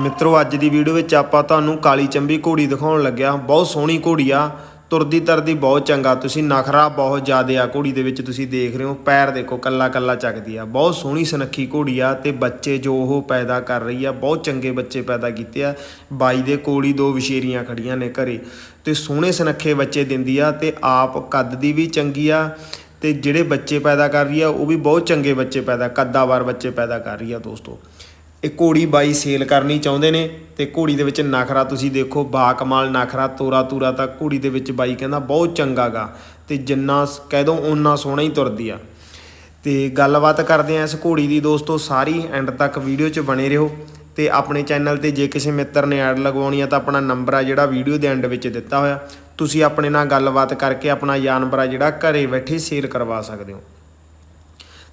ਮਿੱਤਰੋ, ਅੱਜ ਦੀ ਵੀਡੀਓ ਵਿੱਚ ਆਪਾਂ ਤੁਹਾਨੂੰ ਕਾਲੀ ਚੰਬੀ ਘੋੜੀ ਦਿਖਾਉਣ ਲੱਗਿਆ। ਬਹੁਤ ਸੋਹਣੀ ਘੋੜੀ ਆ। ਤੁਰਦੀ ਤਰਦੀ ਬਹੁਤ ਚੰਗਾ। ਤੁਸੀਂ ਨਖਰਾ ਬਹੁਤ ਜ਼ਿਆਦਾ ਆ ਘੋੜੀ ਦੇ ਵਿੱਚ ਤੁਸੀਂ ਦੇਖ ਰਹੇ ਹੋ। ਪੈਰ ਦੇਖੋ, ਕੱਲਾ ਕੱਲਾ ਚੱਕਦੀ ਆ। ਬਹੁਤ ਸੋਹਣੀ ਸੁਨੱਖੀ ਘੋੜੀ ਆ ਤੇ ਬੱਚੇ ਜੋ ਉਹ ਪੈਦਾ ਕਰ ਰਹੀ ਆ, ਬਹੁਤ ਚੰਗੇ ਬੱਚੇ ਪੈਦਾ ਕੀਤੇ ਆ। ਬਾਈ ਦੇ ਕੋਲ ਦੋ ਵਿਸ਼ੇਰੀਆਂ ਖੜੀਆਂ ਨੇ ਘਰੇ। ਤੇ ਸੋਹਣੇ ਸੁਨੱਖੇ ਬੱਚੇ ਦਿੰਦੀ ਆ ਤੇ ਆਪ ਕੱਦ ਦੀ ਵੀ ਚੰਗੀ ਆ ਤੇ ਜਿਹੜੇ ਬੱਚੇ ਪੈਦਾ ਕਰ ਰਹੀ ਆ, ਉਹ ਵੀ ਬਹੁਤ ਚੰਗੇ ਬੱਚੇ ਪੈਦਾ ਕੱਦਾਵਾਰ ਬੱਚੇ ਪੈਦਾ ਕਰ ਰਹੀ ਆ ਦੋਸਤੋ। ਇਹ ਘੋੜੀ ਬਾਈ ਸੇਲ ਕਰਨੀ ਚਾਹੁੰਦੇ ਨੇ ਤੇ ਘੋੜੀ ਦੇ ਵਿੱਚ ਨਖਰਾ ਤੁਸੀਂ ਦੇਖੋ ਬਾ ਕਮਾਲ ਨਖਰਾ ਤੋਰਾ ਤੂਰਾ ਤਾਂ ਘੋੜੀ ਦੇ ਵਿੱਚ ਬਾਈ ਕਹਿੰਦਾ ਬਹੁਤ ਚੰਗਾਗਾ ਤੇ ਜਿੰਨਾ ਸ- ਕਹਿ ਦੋ ਓਨਾ ਸੋਹਣਾ ਹੀ ਤੁਰਦੀ ਆ। ਤੇ ਗੱਲਬਾਤ ਕਰਦੇ ਆ ਇਸ ਘੋੜੀ ਦੀ ਦੋਸਤੋ, ਸਾਰੀ ਐਂਡ ਤੱਕ ਵੀਡੀਓ 'ਚ ਬਣੇ ਰਹੋ ਤੇ ਆਪਣੇ ਚੈਨਲ ਤੇ ਜੇ ਕਿਸੇ ਮਿੱਤਰ ਨੇ ਐਡ ਲਗਵਾਉਣੀ ਆ ਤਾਂ ਆਪਣਾ ਨੰਬਰ ਆ ਜਿਹੜਾ ਵੀਡੀਓ ਦੇ ਐਂਡ ਵਿੱਚ ਦਿੱਤਾ ਹੋਇਆ। ਤੁਸੀਂ ਆਪਣੇ ਨਾਲ ਗੱਲਬਾਤ ਕਰਕੇ ਆਪਣਾ ਜਾਨਵਰ ਆ ਜਿਹੜਾ ਘਰੇ ਬੈਠੇ ਸੇਲ ਕਰਵਾ ਸਕਦੇ ਹੋ।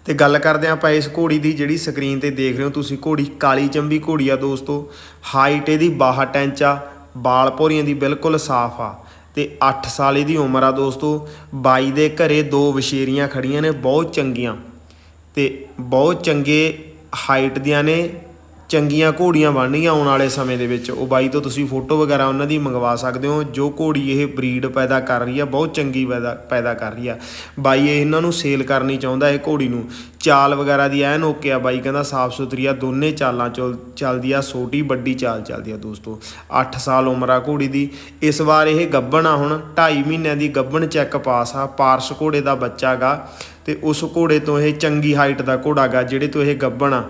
ਤੇ ਗੱਲ ਕਰਦੇ ਹਾਂ ਆਪਾਂ ਇਸ ਘੋੜੀ ਦੀ ਜਿਹੜੀ ਸਕਰੀਨ ਤੇ ਦੇਖ ਰਹੇ ਹੋ ਤੁਸੀਂ, ਘੋੜੀ ਕਾਲੀ ਚੰਬੀ ਘੋੜੀ ਆ ਦੋਸਤੋ। ਹਾਈਟ ਇਹਦੀ 62 ਇੰਚ ਆ, ਬਾਲ ਭੋਰੀਆਂ ਦੀ ਬਿਲਕੁਲ ਸਾਫ਼ ਆ। ਤੇ 8 ਸਾਲ ਇਹਦੀ ਉਮਰ ਆ ਦੋਸਤੋ। ਬਾਈ ਦੇ ਘਰੇ ਦੋ ਵਿਸ਼ੇਰੀਆਂ ਖੜੀਆਂ ਨੇ, ਬਹੁਤ ਚੰਗੀਆਂ। ਤੇ ਬਹੁਤ ਚੰਗੇ ਹਾਈਟ ਦੀਆਂ ਨੇ ਚੰਗੀਆਂ ਘੋੜੀਆਂ ਬਣਨਗੀਆਂ ਆਉਣ ਵਾਲੇ ਸਮੇਂ ਦੇ ਵਿੱਚ। ਉਹ ਬਾਈ ਤੋਂ ਤੁਸੀਂ ਫੋਟੋ ਵਗੈਰਾ ਉਹਨਾਂ ਦੀ ਮੰਗਵਾ ਸਕਦੇ ਹੋ। ਜੋ ਘੋੜੀ ਇਹ ਬਰੀਡ ਪੈਦਾ ਕਰ ਰਹੀ ਆ, ਬਹੁਤ ਚੰਗੀ ਪੈਦਾ ਪੈਦਾ ਕਰ ਰਹੀ ਆ। ਬਾਈ ਇਹਨਾਂ ਨੂੰ ਸੇਲ ਕਰਨੀ ਚਾਹੁੰਦਾ ਇਹ ਘੋੜੀ ਨੂੰ। ਚਾਲ ਵਗੈਰਾ ਦੀ ਐਨ ਓਕੇ ਆ ਬਾਈ, ਕਹਿੰਦਾ ਸਾਫ਼ ਸੁਥਰੀ ਆ, ਦੋਨੇ ਚਾਲਾਂ ਚਲ ਚੱਲਦੀ ਆ, ਛੋਟੀ ਵੱਡੀ ਚਾਲ ਚੱਲਦੀ ਆ ਦੋਸਤੋ। 8 ਸਾਲ ਉਮਰ ਆ ਘੋੜੀ ਦੀ। ਇਸ ਵਾਰ ਇਹ ਗੱਭਣ ਆ ਹੁਣ 2.5 ਮਹੀਨਿਆਂ ਦੀ ਗੱਭਣ ਚੈੱਕ ਪਾਸ ਆ, ਪਾਰਸ ਘੋੜੇ ਦਾ ਬੱਚਾ ਗਾ। ਤੇ ਉਸ ਘੋੜੇ ਤੋਂ ਇਹ ਚੰਗੀ ਹਾਈਟ ਦਾ ਘੋੜਾ ਗਾ, ਜਿਹੜੇ ਤੋਂ ਇਹ ਗੱਭਣ ਆ।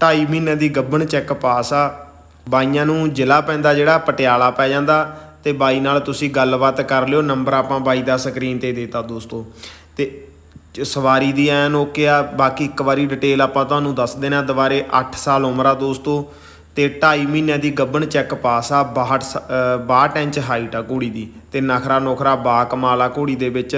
2.5 ਮਹੀਨੇ ਦੀ ਗੱਭਣ ਚੈੱਕ ਪਾਸ ਆ। ਬਾਈਆਂ ਨੂੰ ਜ਼ਿਲ੍ਹਾ ਪੈਂਦਾ ਜਿਹੜਾ, ਪਟਿਆਲਾ ਪੈ ਜਾਂਦਾ। ਤੇ ਬਾਈ ਨਾਲ ਤੁਸੀਂ ਗੱਲਬਾਤ ਕਰ ਲਿਓ, ਨੰਬਰ ਆਪਾਂ ਬਾਈ ਦਾ ਸਕਰੀਨ ਤੇ ਦੇਤਾ ਦੋਸਤੋ। ਤੇ ਸਵਾਰੀ ਦੀ ਐਨ ਓਕੇ ਆ। ਬਾਕੀ ਇੱਕ ਵਾਰੀ ਡਿਟੇਲ ਆਪਾਂ ਤੁਹਾਨੂੰ ਦੱਸ ਦੇਣਾ। ਦੁਬਾਰੇ 8 ਸਾਲ ਉਮਰ ਆ ਦੋਸਤੋ। ਤੇ 2.5 ਮਹੀਨਿਆਂ ਦੀ ਗੱਬਣ ਚੈੱਕ ਪਾਸ ਆ 62 ਸ- ਅ, 62 ਇੰਚ ਹਾਈਟ ਆ ਘੋੜੀ ਦੀ ਤੇ ਨਖਰਾ ਨੋਖਰਾ ਬਾ ਕਮਾਲ ਆ ਘੋੜੀ ਦੇ ਵਿੱਚ।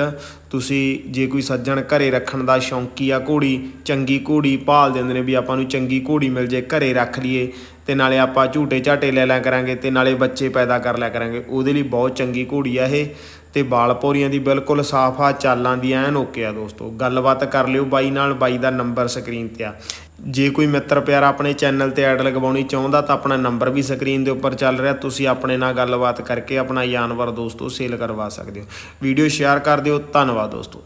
ਤੁਸੀਂ ਜੇ ਕੋਈ ਸੱਜਣ ਘਰੇ ਰੱਖਣ ਦਾ ਸ਼ੌਂਕੀ ਆ ਘੋੜੀ ਚੰਗੀ ਘੋੜੀ ਭਾਲ ਦਿੰਦੇ ਨੇ ਵੀ ਆਪਾਂ ਨੂੰ ਚੰਗੀ ਘੋੜੀ ਮਿਲ ਜੇ ਘਰੇ ਰੱਖ ਲਈਏ ਤੇ ਨਾਲੇ ਆਪਾਂ ਝੂਟੇ ਝਾਟੇ ਲੈ ਲਿਆ ਕਰਾਂਗੇ ਤੇ ਨਾਲੇ ਬੱਚੇ ਪੈਦਾ ਕਰ ਲਿਆ ਕਰਾਂਗੇ। ਉਹਦੇ ਲਈ ਬਹੁਤ ਚੰਗੀ ਘੋੜੀ ਆ ਇਹ ਤੇ ਬਾਲ ਪੌਰੀਆਂ ਦੀ ਬਿਲਕੁਲ ਸਾਫ਼ ਆ ਚਾਲਾਂ ਦੀ ਐਨ ਓਕੇ ਆ ਦੋਸਤੋ। ਗੱਲਬਾਤ ਕਰ ਲਿਓ ਬਾਈ ਨਾਲ ਬਾਈ ਦਾ ਨੰਬਰ ਸਕਰੀਨ ਤੇ ਆ। ਜੇ ਕੋਈ ਮਿੱਤਰ ਪਿਆਰਾ ਆਪਣੇ ਚੈਨਲ ਤੇ ਐਡ ਲਗਵਾਉਣੀ ਚਾਹੁੰਦਾ ਤਾਂ ਆਪਣਾ ਨੰਬਰ ਵੀ ਸਕਰੀਨ ਦੇ ਉੱਪਰ ਚੱਲ ਰਿਹਾ। ਤੁਸੀਂ ਆਪਣੇ ਨਾਲ ਗੱਲਬਾਤ ਕਰਕੇ ਆਪਣਾ ਜਾਨਵਰ ਦੋਸਤੋ ਸੇਲ ਕਰਵਾ ਸਕਦੇ ਹੋ। ਵੀਡੀਓ ਸ਼ੇਅਰ ਕਰ ਦਿਓ। ਧੰਨਵਾਦ ਦੋਸਤੋ।